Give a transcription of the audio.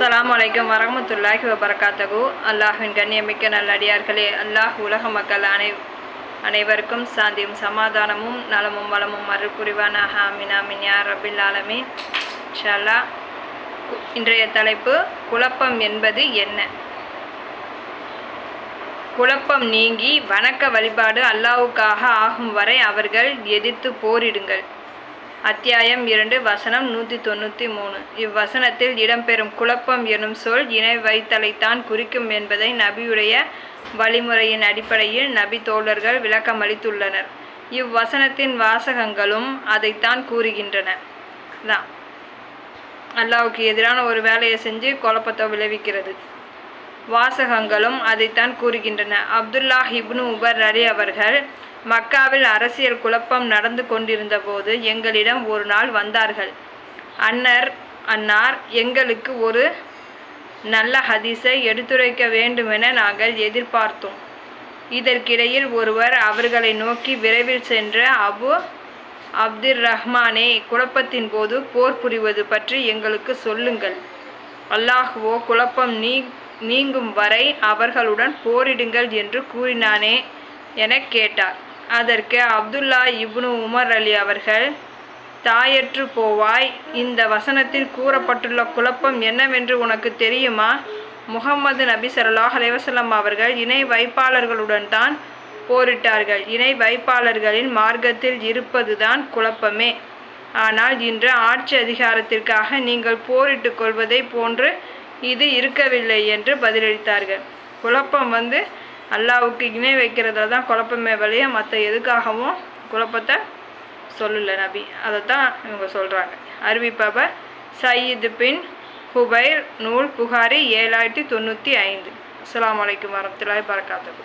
அஸ்லாம் வலைக்கம் வரமத்துல்லாஹி வபரகாத்தகு அல்லாஹின் கண்ணியமிக்க நல்லடியார்களே அல்லாஹ் உலக மக்கள் அனை அனைவருக்கும் சாந்தியும் சமாதானமும் நலமும் வளமும் அருள் புரிவானாக யார் ரபில் ஆலமீன் ஷல்லா இன்றைய தலைப்பு குழப்பம் என்பது என்ன? குழப்பம் நீங்கி வணக்க வழிபாடு அல்லாஹ்வுக்காக ஆகும் வரை அவர்கள் எதிர்த்து போரிடுங்கள். அத்தியாயம் இரண்டு வசனம் நூற்றி தொண்ணூற்றி மூணு இவ்வசனத்தில் இடம்பெறும் குழப்பம் எனும் சொல் இணை வைத்தலைத்தான் குறிக்கும் என்பதை நபியுடைய வழிமுறையின் அடிப்படையில் நபி தோழர்கள் விளக்கமளித்துள்ளனர் இவ்வசனத்தின் வாசகங்களும் அதைத்தான் கூறுகின்றன. தான் அல்லாவுக்கு எதிரான ஒரு வேலையை செஞ்சு குழப்பத்தை விளைவிக்கிறது. வாசகங்களும் அதைத்தான் கூறுகின்றன. அப்துல்லா ஹிப்னு உபர் அலி அவர்கள் மக்காவில் அரசியல் குழப்பம் நடந்து கொண்டிருந்த போது எங்களிடம் ஒரு நாள் வந்தார்கள். அன்னர் அன்னார் எங்களுக்கு ஒரு நல்ல ஹதீஸை எடுத்துரைக்க வேண்டுமென நாங்கள் எதிர்பார்த்தோம். இதற்கிடையில் ஒருவர் அவர்களை நோக்கி விரைவில் சென்ற அபு அப்துர் ரஹ்மானே குழப்பத்தின் போது போர் புரிவது பற்றி எங்களுக்கு சொல்லுங்கள். அல்லாஹுவோ குழப்பம் நீ நீங்கும் வரை அவர்களுடன் போரிடுங்கள் என்று கூறினானே எனக் கேட்டார். அதற்கு அப்துல்லா இப்னு உமர் அலி அவர்கள் தாயற்று போவாய். இந்த வசனத்தில் கூறப்பட்டுள்ள குழப்பம் என்னவென்று உனக்கு தெரியுமா? முகமது நபி ஸல்லல்லாஹு அலைஹி அவர்கள் இணை வைப்பாளர்களுடன் தான் போரிட்டார்கள். இணை வைப்பாளர்களின் மார்க்கத்தில் இருப்பதுதான் குழப்பமே. ஆனால் இன்று ஆட்சி அதிகாரத்திற்காக நீங்கள் போரிட்டு கொள்வதை போன்று இது இருக்கவில்லை என்று பதிலளித்தார்கள். குழப்பம் வந்து அல்லாவுக்கு இணை வைக்கிறதுல தான் குழப்பமே வழிய மற்ற எதுக்காகவும் குழப்பத்தை சொல்லல நபி. அதை தான் இவங்க சொல்கிறாங்க அறிவிப்பவர் சயீது பின் ஹுபைர் நூல் புகாரி ஏழாயிரத்தி தொண்ணூற்றி ஐந்து. அஸ்லாம் அலைக்கும் வரமத்துல்லாஹி வரகாத்துஹு